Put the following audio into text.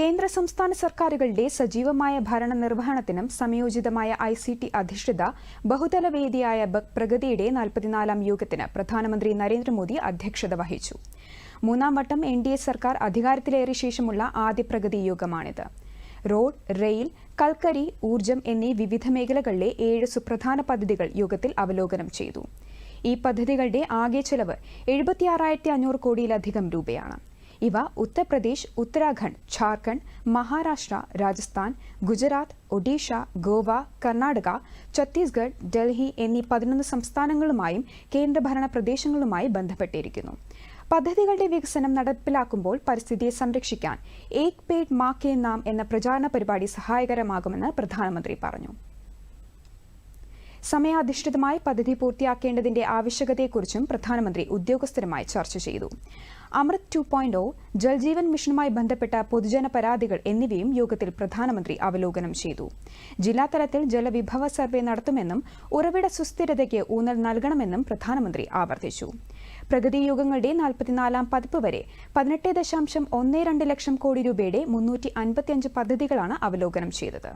കേന്ദ്ര സംസ്ഥാന സർക്കാരുകളുടെ സജീവമായ ഭരണ നിർവഹണത്തിനും സംയോജിതമായ ഐ സി ടി അധിഷ്ഠിത ബഹുതല വേദിയായ പ്രഗതിയുടെ നാൽപ്പത്തിനാലാം യോഗത്തിന് പ്രധാനമന്ത്രി നരേന്ദ്രമോദി അധ്യക്ഷത വഹിച്ചു. മൂന്നാം വട്ടം എൻ ഡി എ സർക്കാർ അധികാരത്തിലേറിയ ശേഷമുള്ള ആദ്യ പ്രഗതി യോഗമാണിത്. റോഡ് റെയിൽ കൽക്കരി ഊർജം എന്നീ വിവിധ മേഖലകളിലെ ഏഴ് സുപ്രധാന പദ്ധതികൾ യോഗത്തിൽ അവലോകനം ചെയ്തു. ഈ പദ്ധതികളുടെ ആകെ ചെലവ് എഴുപത്തിയാറായിരത്തി അഞ്ഞൂറ് കോടിയിലധികം രൂപയാണ്. ഇവ ഉത്തർപ്രദേശ് ഉത്തരാഖണ്ഡ് ഝാർഖണ്ഡ് മഹാരാഷ്ട്ര രാജസ്ഥാൻ ഗുജറാത്ത് ഒഡീഷ ഗോവ കർണാടക ഛത്തീസ്ഗഡ് ഡൽഹി എന്നീ പതിനൊന്ന് സംസ്ഥാനങ്ങളുമായും കേന്ദ്രഭരണ പ്രദേശങ്ങളുമായി ബന്ധപ്പെട്ടിരിക്കുന്നു. പദ്ധതികളുടെ വികസനം നടപ്പിലാക്കുമ്പോൾ പരിസ്ഥിതിയെ സംരക്ഷിക്കാൻ ഏക് പേഡ് മാക്കേ നാം എന്ന പ്രചാരണ പരിപാടി സഹായകരമാകുമെന്ന് പ്രധാനമന്ത്രി പറഞ്ഞു. സമയാധിഷ്ഠിതമായി പദ്ധതി പൂർത്തിയാക്കേണ്ടതിന്റെ ആവശ്യകതയെക്കുറിച്ചും പ്രധാനമന്ത്രി ഉദ്യോഗസ്ഥരുമായി ചർച്ച ചെയ്തു. അമൃത് ടു പോയിന്റ് ജൽജീവൻ മിഷനുമായി ബന്ധപ്പെട്ട പൊതുജന പരാതികൾ എന്നിവയും യോഗത്തിൽ പ്രധാനമന്ത്രി അവലോകനം ചെയ്തു. ജില്ലാതലത്തിൽ ജലവിഭവ സർവേ നടത്തുമെന്നും ഉറവിട സുസ്ഥിരതയ്ക്ക് ഊന്നൽ നൽകണമെന്നും പ്രധാനമന്ത്രി ആവർത്തിച്ചു. പ്രഗതി യോഗങ്ങളുടെ നാൽപ്പത്തിനാലാം പതിപ്പ് വരെ പതിനെട്ട് ദശാംശം ഒന്ന് രണ്ട് ലക്ഷം കോടി രൂപയുടെ മുന്നൂറ്റി അൻപത്തിയഞ്ച് പദ്ധതികളാണ് അവലോകനം ചെയ്തത്.